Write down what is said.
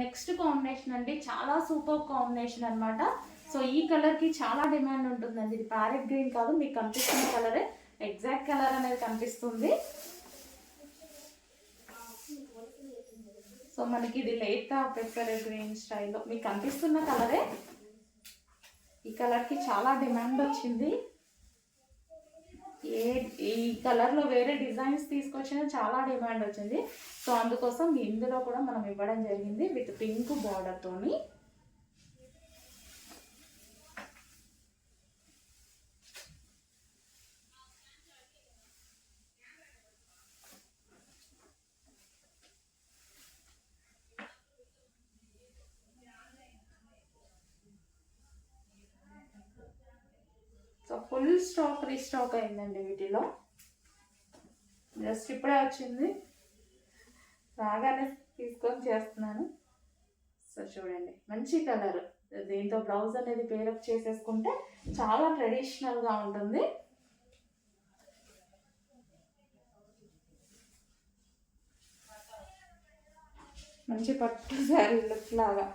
Next combination అండి చాలా super combination అనమాట సో ఈ కలర్కి చాలా డిమాండ్ ఉంటుందండి. ఇది ప్యారెట్ గ్రీన్ కాదు మీకు కనిపిస్తున్న కలరే ఎగ్జాక్ట్ కలర్ అనేది కనిపిస్తుంది. సో మనకి ఇది లేత పెప్పర్ గ్రీన్ స్టైల్లో మీకు కనిపిస్తున్న కలరే. ఈ కలర్కి చాలా డిమాండ్ వచ్చింది. ఏ ఈ కలర్లో వేరే డిజైన్స్ తీసుకొచ్చిన చాలా డిమాండ్ వచ్చింది. సో అందుకోసం ఇందులో కూడా మనం ఇవ్వడం జరిగింది విత్ పింక్ బార్డర్తోని సో ఫుల్ స్టాక్ రీస్టాక్ అయిందండి వీటిలో. జస్ట్ ఇప్పుడే వచ్చింది. రాగానే తీసుకొని చేస్తున్నాను. సో చూడండి మంచి కలర్. దీంతో బ్లౌజ్ అనేది పేరప్ చేసేసుకుంటే చాలా ట్రెడిషనల్గా ఉంటుంది. మంచి పట్టు శారీ లుక్ లాగా.